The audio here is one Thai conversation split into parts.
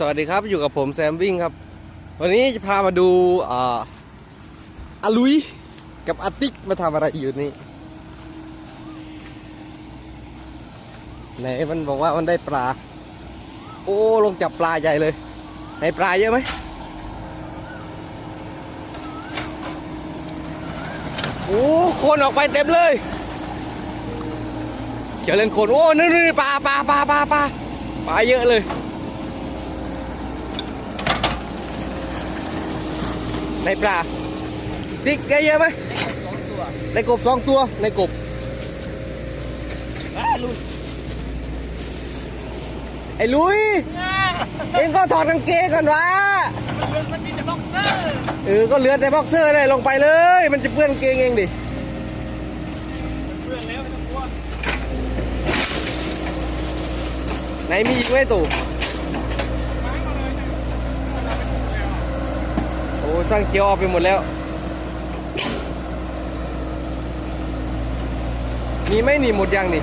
สวัสดีครับอยู่กับผมแซมวิ่งครับ วันนี้จะพามาดูอาอลุยกับอาติกมาทำอะไรอยู่นี่ไหนมันบอกว่ามันได้ปลา โอ้ลงจับปลาใหญ่เลยไหนปลาเยอะไหมโอ้คนออกไปเต็มเลยเจอเล่นคนโอ้นี่นี่ปลาปลาปลาปลาปลาปลาเยอะเลย ในปลาติ๊กได้เยอะไหมในกบสองตัวในกบไอ้ลุยเองก็ถอดกางเกงก่อนวะมันมีแต่บ็อกเซอร์เออก็เหลือแต่บ็อกเซอร์เลยลงไปเลย มันจะเปื้อนกางเกงเองดิเพื่อนแล้วไม่ต้องกลัวไหนมีอีกไหมตู่โอ้ สร้างเขียวออกไปหมดแล้ว มีไม่หนีหมดยังนี่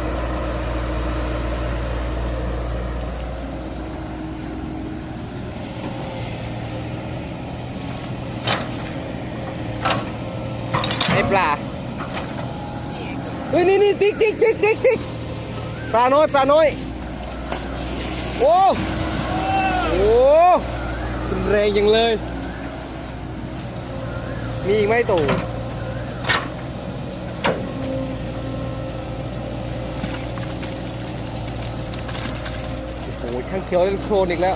ไอปลาเฮ้ยนี่นี่ติ๊กติ๊กติ๊กติ๊กติ๊กปลาน้อยปลาน้อยโอ้โหแรงยังเลย มีอีกไหมตู่โอ้โหช่างเขียวเล่นโครนอีกแล้ว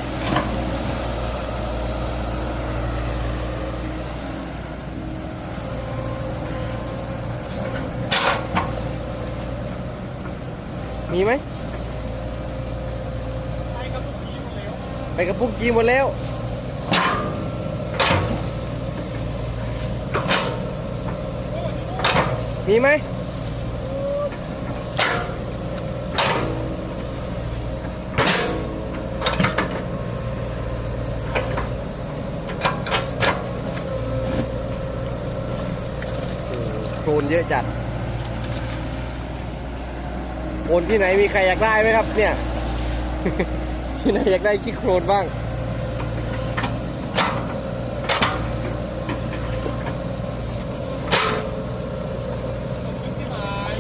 มีไหมไปกับพวกนี้หมดแล้วไปกับปุ๊กกีหมดแล้ว มีไหมโคลนเยอะจัดโคลนที่ไหนมีใครอยากได้ไหมครับ เนี่ย ที่ไหนอยากได้ขี้โคลนบ้าง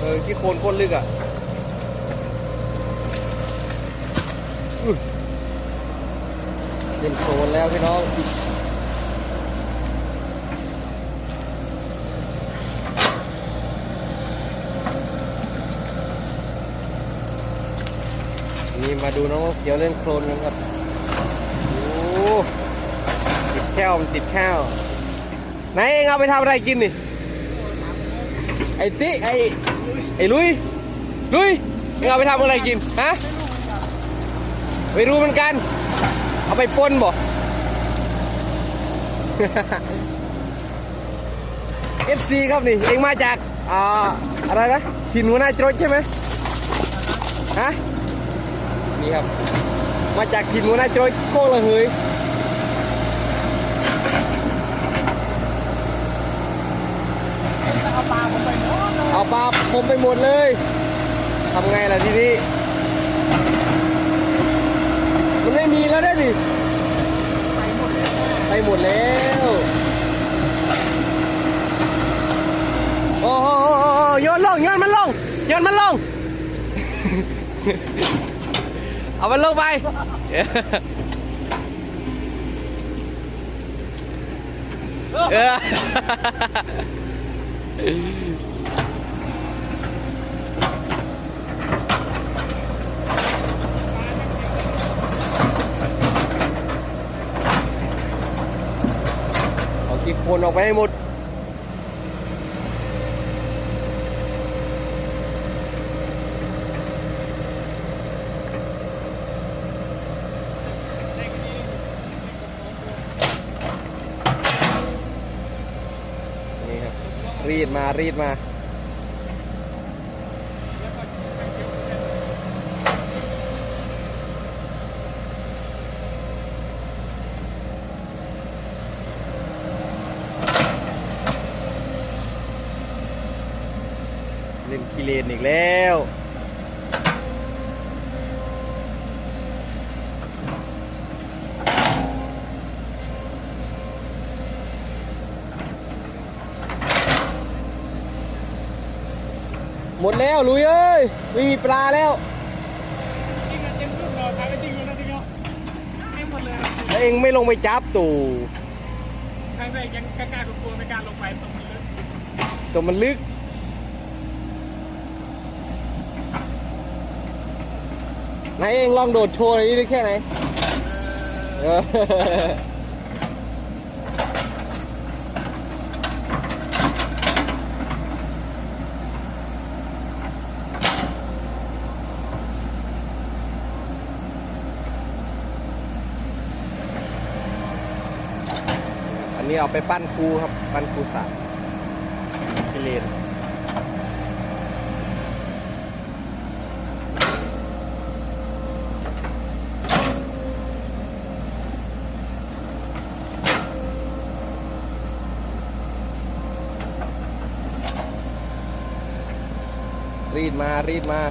ออขี้โคลนโคตรลึกอะอุ๊ยเล่นโคลนแล้วพี่น้องนี่มาดูน้องเขียวเล่นโคลนกันครับ โอ้ติดแข้วมันติดแข้วไหนเองเอาไปทำอะไรกินนี่ ไอ้ติไอ้ ไอ้ลุย ลุยเองเอาไปทำอะไรกิน ฮะ ไม่รู้เหมือนกัน เอาไปปนบ่ FC ครับนี่ เองมาจาก อ่า อะไรนะถิ่นหัวหน้าจรดใช่ไหมฮะ นี่ครับ มาจากถิ่นหัวหน้าจอยโคกละเฮย จะเอาปลาผมไปโน่นเลย เอา ปลาผมไปหมดเลยทำไงล่ะทีนี้ มันไม่มีแล้วได้ดิไปหมดแล้วไปหมดแล้วโอ้โหโยนลงโยนมันลงโยนมันลง เอามันลงไป เออ เอากิบคนออกไปให้หมด นี่ครับ รีดมารีดมา กิเลนอีกแล้วหมดแล้วลุยเอ้ยไม่มีปลาแล้วแล้วเองไม่ลงไปจับตู่ใช่ไหมยังกล้ากลัวไม่กล้าลงไปตรงมันลึกตรงมันลึก ไหนเองลองโดดโชว์หน่อยดิแค่ไหนเออเอออันนี้เอาไปปั้นครูครับ ปั้นครูสามพิเรน รีดมารีดมา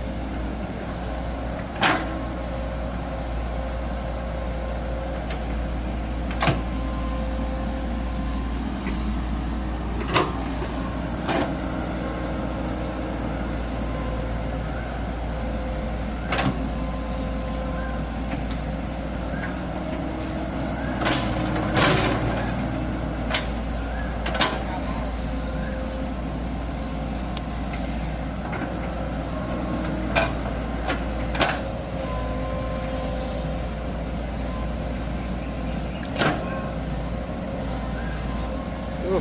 อู้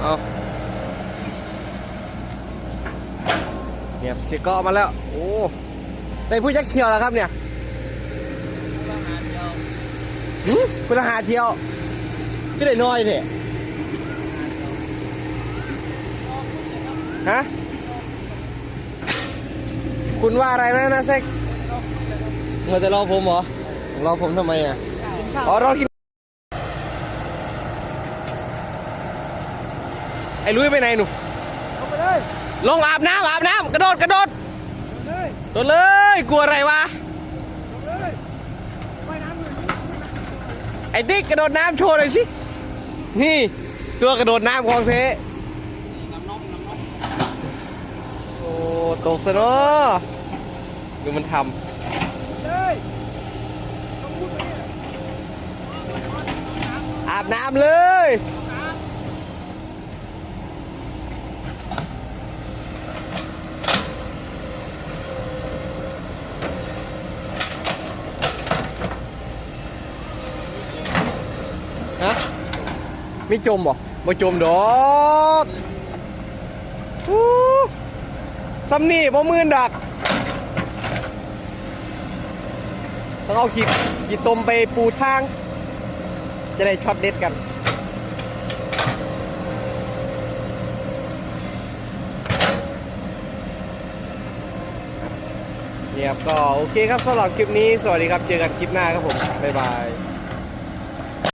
เอาเนี่ยสิเกาะมาแล้ว โอ้ได้ผู้จักเขียวแล้วครับเนี่ยหืมคุณหาเที่ยวก็ได้น้อยเนี่ยฮะ คุณว่าอะไรนะนะเซ็กเราจะรอผมเหรอ รอผมทำไมอะ อ๋อ รอกิน ไอ้ลุยไปไหนหนูลงไปเลยลงอาบน้ำอาบน้ำกระโดดกระโดดลงเลยโดดเลยกลัวอะไรวะลงเลยว่ายน้ำเลยไอ้ติ๊กกระโดดน้ำโชว์หน่อยสินี่ตัวกระโดดน้ำของเทน้ำนกน้ำนกโอ้ตกซะเนาะดูมันทเลยต้องพูดไปเนี่ยำอาบน้ำเลย ไม่จมบ่ไม่จมดอกอู้ซ้ำนี่บ่มื่นดักต้องเอาขีดขีดตมไปปูทาง จะได้ช็อตเด็ดกันเนี่ยครับก็โอเคครับสำหรับคลิปนี้ สวัสดีครับ เจอกันคลิปหน้าครับผม บ๊ายบาย